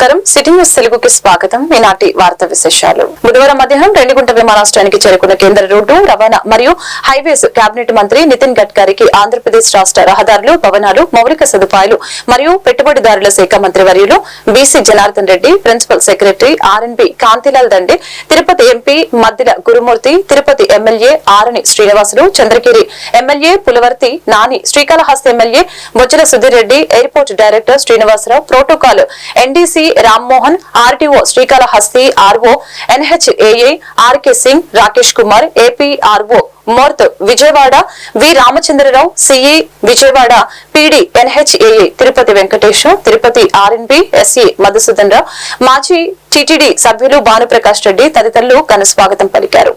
నమస్కారం. City news తెలుగుకి స్వాగతం. ఈనాటి వార్త విశేషాలు. బుధవారం మధ్యాహ్నం రెండుగుంట విమానాశ్రయానికి చేరుకున్న కేంద్ర రోడ్డు రవాణా మరియు హైవేస్ కేబినెట్ మంత్రి నితిన్ గడ్కరీకి ఆంధ్రప్రదేశ్ రాష్ట రహదారులు భవనాలు మౌలిక సదుపాయాలు మరియు పెట్టుబడిదారుల శాఖ మంత్రి వర్యులు BC Janardhan Reddy principal secretary RNB Kantilal Dande Tirupati MP Maddila Gurumurthy Tirupati MLA Arani Srinivasulu Chandragiri MLA Pulavarthi Nani Srikalahasti MLA Bojjala Sudheer Reddy airport director Srinivasarao protocol NDC Rammohan RTO Srikalahasti RO NHAI RK Singh Rakesh Kumar AP RO MoRTH Vijayawada V Ramachandrarao CE Vijayawada PD NHAI Tirupati Venkatesham Tirupati RNB SE Madhusudan Rao మాజీ TTD సభ్యులు భానుప్రకాష్ రెడ్డి తదితరులు ఘన స్వాగతం పలికారు.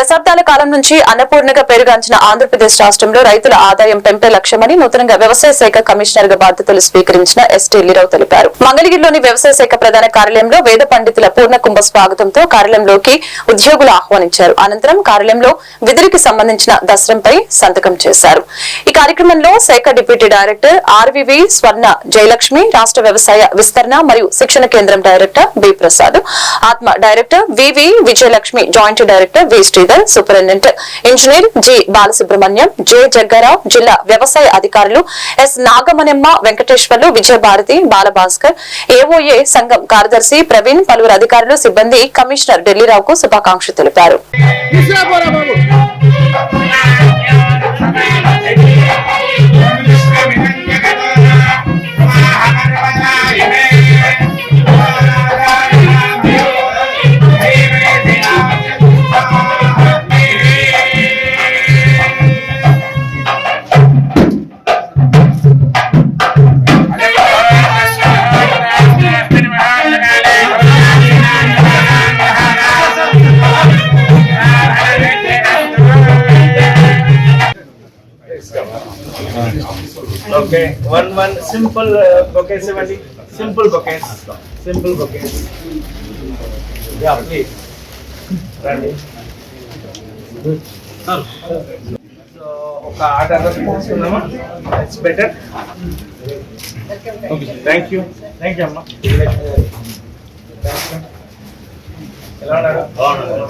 దశాబ్దాల కాలం నుంచి అన్నపూర్ణగా పేరుగాంచిన ఆంధ్రప్రదేశ్ రాష్ట్రంలో రైతుల ఆదాయం పెంపే లక్ష్యమని నూతనంగా వ్యవసాయ శాఖ కమిషనర్గా బాధ్యతలు స్వీకరించిన ఎస్ ఢిల్లీరావు తెలిపారు. మంగళగిరిలోని వ్యవసాయ శాఖ ప్రధాన కార్యాలయంలో వేద పండితుల పూర్ణ కుంభ స్వాగతంతో కార్యాలయంలోకి ఉద్యోగులు ఆహ్వానించారు. అనంతరం కార్యాలయంలో విధులకు సంబంధించిన దస్త్రంపై సంతకం చేశారు. ఈ కార్యక్రమంలో శాఖ deputy director RVV Swarna Jayalakshmi రాష్ట్ర వ్యవసాయ విస్తరణ మరియు శిక్షణ కేంద్రం director B Prasad ATMA director VV Vijayalakshmi joint director V Sridhar superintendent engineer G Balasubrahmanyam J Jaggarao జిల్లా వ్యవసాయ అధికారులు ఎస్ నాగమణెమ్మ వెంకటేశ్వర్లు విజయభారతి బాలభాస్కర్ ఏఓఏ సంఘం కార్యదర్శి ప్రవీణ్ పలువురు అధికారులు సిబ్బంది కమిషనర్ ఢిల్లీరావుకు శుభాకాంక్షలు తెలిపారు. Simple uh, bouquet seventy. Simple bouquets. Simple bouquets. Yeah, please. Ready. So ఒక ఆర్డర్ తీసుకుందామా it's better thank you thank you అమ్మా ఎలా ఉన్నారు బాగున్నారు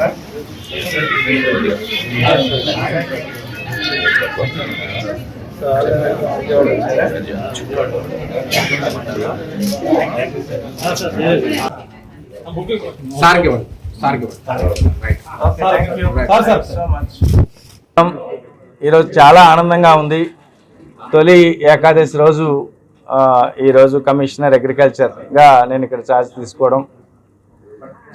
సార్కి సార్కి ఈరోజు చాలా ఆనందంగా ఉంది. తొలి ఏకాదశి రోజు ఈరోజు కమిషనర్ అగ్రికల్చర్గా నేను ఇక్కడ ఛార్జ్ తీసుకోవడం.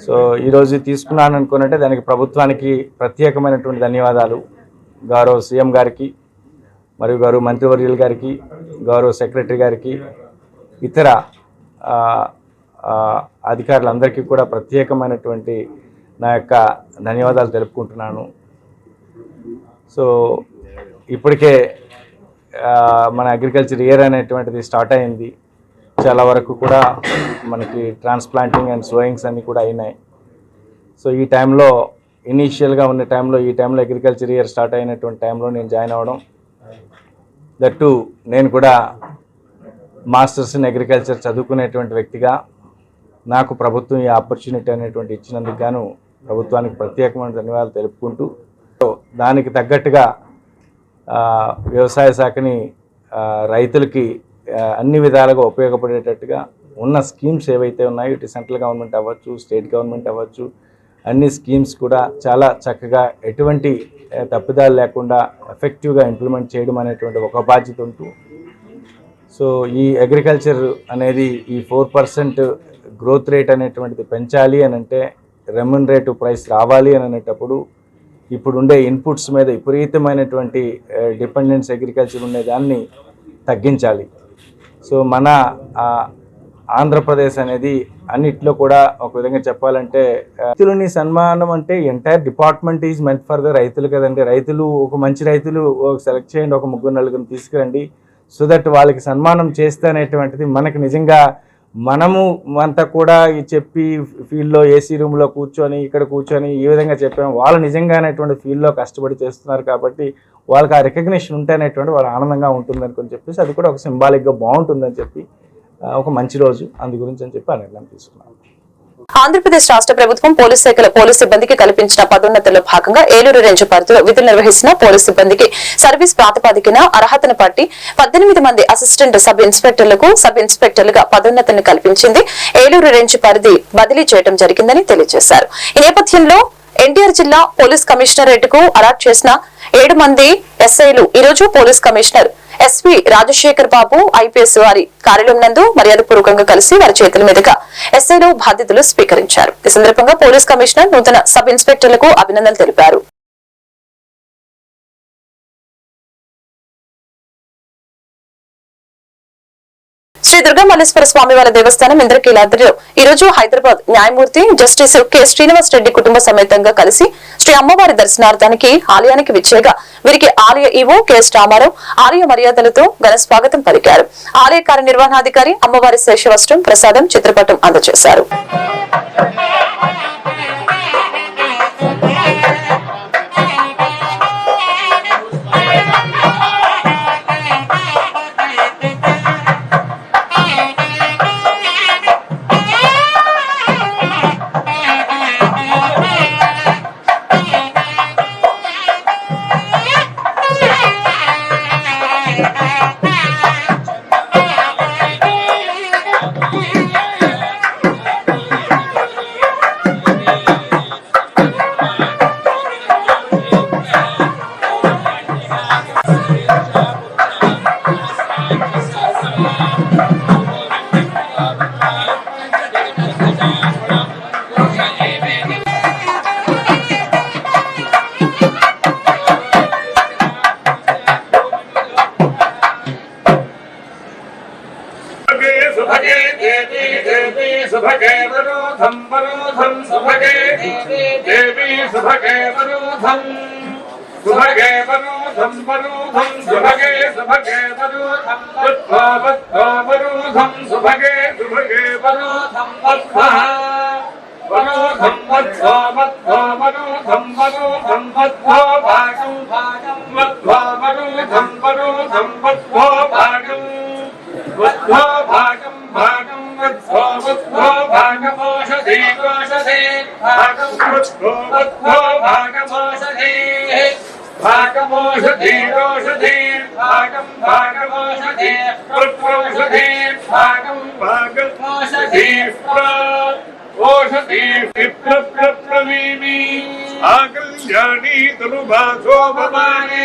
సో ఈరోజు తీసుకున్నాను అనుకున్నట్టే దానికి ప్రభుత్వానికి ప్రత్యేకమైనటువంటి ధన్యవాదాలు. గౌరవ సీఎం గారికి మరియు గౌరవ మంత్రివర్యుల గారికి గౌరవ సెక్రటరీ గారికి ఇతర అధికారులందరికీ కూడా ప్రత్యేకమైనటువంటి నా యొక్క ధన్యవాదాలు తెలుపుకుంటున్నాను. సో ఇప్పటికే మన అగ్రికల్చర్ ఇయర్ అనేటువంటిది స్టార్ట్ అయింది. చాలా వరకు కూడా మనకి ట్రాన్స్ప్లాంటింగ్ అండ్ సోయింగ్స్ అన్నీ కూడా అయినాయి. సో ఈ టైంలో ఇనీషియల్గా ఉన్న టైంలో ఈ టైంలో అగ్రికల్చర్ ఇయర్ స్టార్ట్ అయినటువంటి టైంలో నేను జాయిన్ అవ్వడం దట్టు నేను కూడా మాస్టర్స్ ఇన్ అగ్రికల్చర్ చదువుకునేటువంటి వ్యక్తిగా నాకు ప్రభుత్వం ఈ ఆపర్చునిటీ అనేటువంటి ఇచ్చినందుకు గాను ప్రభుత్వానికి ప్రత్యేకమైన ధన్యవాదాలు తెలుపుకుంటూ సో దానికి తగ్గట్టుగా వ్యవసాయ శాఖని రైతులకి అన్ని విధాలుగా ఉపయోగపడేటట్టుగా ఉన్న స్కీమ్స్ ఏవైతే ఉన్నాయో ఇటు సెంట్రల్ గవర్నమెంట్ అవ్వచ్చు స్టేట్ గవర్నమెంట్ అవ్వచ్చు అన్ని స్కీమ్స్ కూడా చాలా చక్కగా ఎటువంటి తప్పిదాలు లేకుండా ఎఫెక్టివ్గా ఇంప్లిమెంట్ చేయడం అనేటువంటి ఒక బాధ్యత ఉంటూ సో ఈ అగ్రికల్చర్ అనేది ఈ ఫోర్ పర్సెంట్ గ్రోత్ రేట్ అనేటువంటిది పెంచాలి అని అంటే రెమన్ రేటు ప్రైస్ రావాలి అని అనేటప్పుడు ఇప్పుడు ఉండే ఇన్పుట్స్ మీద విపరీతమైనటువంటి డిపెండెన్స్ అగ్రికల్చర్ ఉండేదాన్ని తగ్గించాలి. సో మన ఆ, ఆంధ్రప్రదేశ్ అనేది అన్నిట్లో కూడా ఒక విధంగా చెప్పాలంటే రైతులని సన్మానం అంటే entire department is meant for the రైతులు కదండి. రైతులు ఒక మంచి రైతులు సెలెక్ట్ చేయండి ఒక ముగ్గురు నలుగురిని తీసుకురండి. సో దట్ వాళ్ళకి సన్మానం చేస్తే అనేటువంటిది మనకి నిజంగా మనము అంతా కూడా చెప్పి ఫీల్డ్లో ఏసీ రూమ్లో కూర్చొని ఇక్కడ కూర్చొని ఈ విధంగా చెప్పాము. వాళ్ళు నిజంగా అనేటువంటి ఫీల్డ్లో కష్టపడి చేస్తున్నారు కాబట్టి వాళ్ళకి ఆ రికగ్నిషన్ ఉంటే అనేటువంటి వాళ్ళు ఆనందంగా ఉంటుందని చెప్పేసి అది కూడా ఒక సింబాలిక్గా బాగుంటుందని చెప్పి ఒక మంచి రోజు అందు గురించి అని చెప్పి ఆ నిర్ణయం తీసుకున్నాను. ఆంధ్రప్రదేశ్ రాష్ట్ర ప్రభుత్వం పోలీస్ శాఖల పోలీస్ సిబ్బందికి కల్పించిన పదోన్నతుల్లో భాగంగా ఏలూరు రేంజ్ పరిధిలో విధులు నిర్వహిస్తున్న పోలీస్ సిబ్బందికి సర్వీస్ ప్రాతిపదికన అర్హతను పట్టి పద్దెనిమిది మంది అసిస్టెంట్ సబ్ ఇన్స్పెక్టర్లకు సబ్ ఇన్స్పెక్టర్లుగా పదోన్నతిని కల్పించింది. ఏలూరు రేంజ్ పరిధి బదిలీ చేయడం జరిగిందని తెలియజేశారు. ఈ నేపథ్యంలో ఎన్టీఆర్ జిల్లా పోలీస్ కమిషనరేట్కు అలాట్ చేసిన ఏడు మంది ఎస్ఐలు ఈ రోజు police commissioner SP Rajasekhar Babu IPS వారి కార్యాలయం నందు మర్యాదపూర్వకంగా కలిసి వారి చేతుల మీదుగా ఎస్ఐలు బాధ్యతలు స్వీకరించారు. ఈ సందర్భంగా పోలీస్ కమిషనర్ నూతన సబ్ ఇన్స్పెక్టర్లకు అభినందనలు తెలిపారు. శ్రీ దుర్గామల్లేశ్వర స్వామి వారి దేవస్థానం ఇంద్రకీలాద్రిలో ఈ రోజు హైదరాబాద్ న్యాయమూర్తి జస్టిస్ కె. శ్రీనివాస్ రెడ్డి కుటుంబ సమేతంగా కలిసి శ్రీ అమ్మవారి దర్శనార్థానికి ఆలయానికి విచ్చేగా వీరికి ఆలయ ఈవో కెఎస్ రామారావు ఆలయ మర్యాదలతో ఘన స్వాగతం పలికారు. ఆలయ కార్యనిర్వహణాధికారి అమ్మవారి శేషవస్త్రం ప్రసాదం చిత్రపటం అందజేశారు. సంస్వరూపం సుభగే సుభగే పరూఢం పరూఢం సుభగే సుభగే పరూఢం మనోధం మధ్వా మధ్వా మనోధం మనోధం మధ్వా భాగం భాగం మధ్వా మనోధం మనోధం మధ్వా భాగం మధ్వా భాగం భాగం మధ్వా మధ్వా భాగం ఓషధే ఓషధే భాగం మధ్వా మధ్వా भागमोषधे रोषधे भागं भागमोषधे वृत्रोषधे भागं भागमोषधे ओषधे विप्रप्रवीमि आकल्याणी तनुभासो भवाने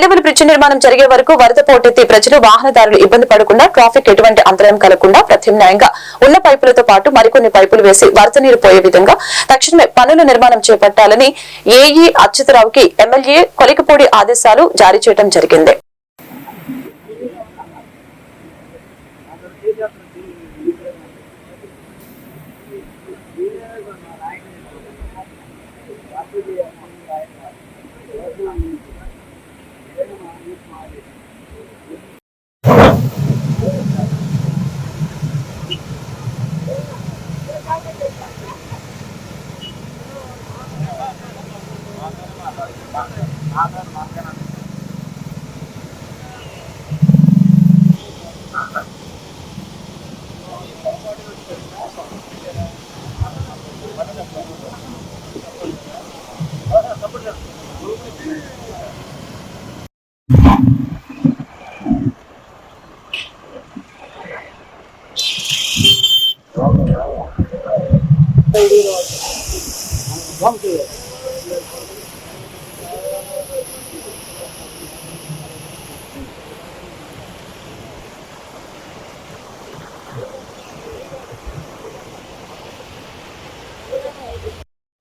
లెవెల్ బ్రిడ్జ్ నిర్మాణం జరిగే వరకు వరద పోటెత్తి ప్రజలు వాహనదారులు ఇబ్బంది పడకుండా ట్రాఫిక్ ఎటువంటి అంతరాయం కలగకుండా ప్రత్యామ్నాయంగా ఉన్న పైపులతో పాటు మరికొన్ని పైపులు వేసి వరద నీరు పోయే విధంగా తక్షణమే పనుల నిర్మాణం చేపట్టాలని ఏఈ అచ్యుతరావుకి ఎమ్మెల్యే కొలికపూడి ఆదేశాలు జారీ చేయడం జరిగింది. Vamos ver.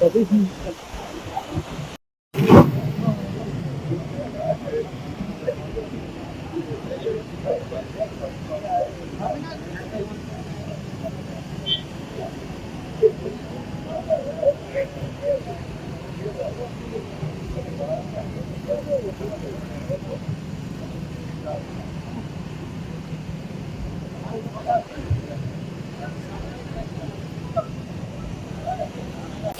ఈ